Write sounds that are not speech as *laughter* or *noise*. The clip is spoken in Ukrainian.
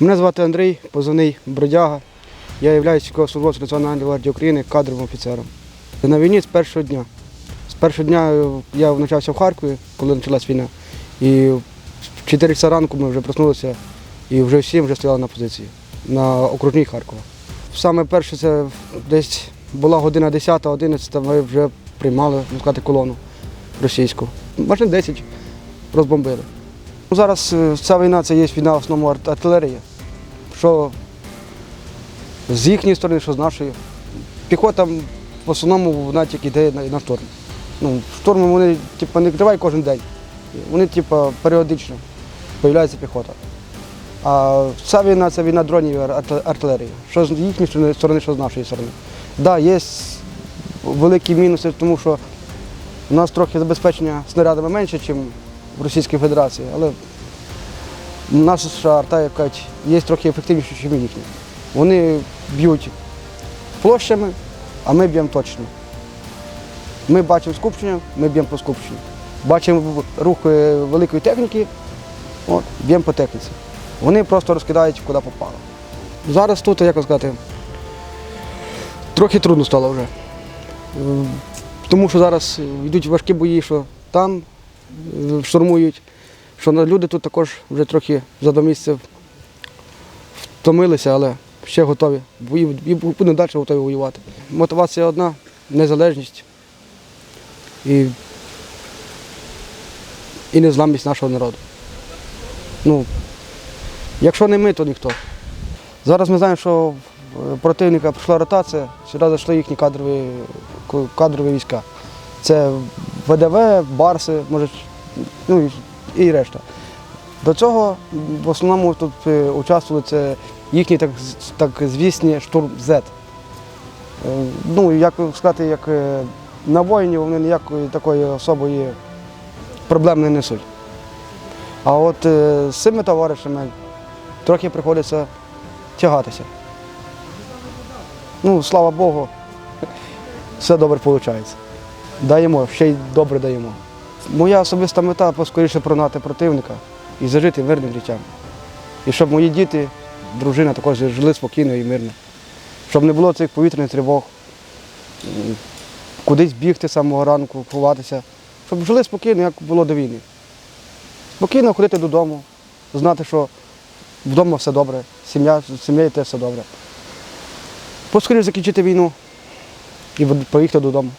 Мене звати Андрій, позивний Бродяга. Я являюсь військовослужбовцем Національної гвардії України, кадровим офіцером. На війні з першого дня. З першого дня е, я навчався в Харкові, коли почалась війна. І в 4 часа ранку ми вже проснулися і вже всі вже стояли на позиції на окружній Харкова. Саме перше це десь була година 10-11, ми вже приймали, можна сказати, колону російську. Машин 10 розбомбили. Ну, Зараз е, ця війна це є війна в основному артилерії. Що з їхньої сторони, що з нашої. Піхота в основному вона тільки йде на, на штурм. Ну, штурми вони типу, не тривають кожен день. Вони типу, періодично з'являється піхота. А ця війна це війна дронів і артилерії. Що з їхньої сторони- що з нашої сторони. Так, да, є великі мінуси, тому що у нас трохи забезпечення снарядами менше, ніж в Російській Федерації, але наша арта, як кажуть, є трохи ефективніше, ніж їхні. Вони б'ють площами, а ми б'ємо точно. Ми бачимо скупчення, ми б'ємо по скупченню. Бачимо рух е, великої техніки, б'ємо по техніці. Вони просто розкидають, куди попало. Зараз тут, як сказати, трохи трудно стало вже. Е, Тому що зараз йдуть важкі бої, що там е, штурмують, що люди тут також вже трохи за до місяців втомилися, але ще готові. І будемо далі готові воювати. Мотивація одна незалежність і, і незламність нашого народу. Ну, якщо не ми, то ніхто. Зараз ми знаємо, що в противника прийшла ротація, сюди зайшли їхні кадрові, кадрові війська. Це ВДВ, Барси, може, ну і, решта. До цього в основному тут е, участвували це їхні так, так звісні штурм Z. Е, Ну, як сказати, як е, на воїнів вони ніякої такої особої проблем не несуть. А от з цими товаришами трохи приходиться тягатися. Ну, слава Богу, *laughs* все добре виходить. Даємо, ще й добре даємо. Моя особиста мета поскоріше прогнати противника і зажити мирним життям. І щоб мої діти, дружина також жили спокійно і мирно. Щоб не було цих повітряних тривог, кудись бігти з самого ранку, ховатися. Щоб жили спокійно, як було до війни. Спокійно ходити додому, знати, що вдома все добре, сім'я, з сім'єю теж все добре. Поскоріше закінчити війну і поїхати додому.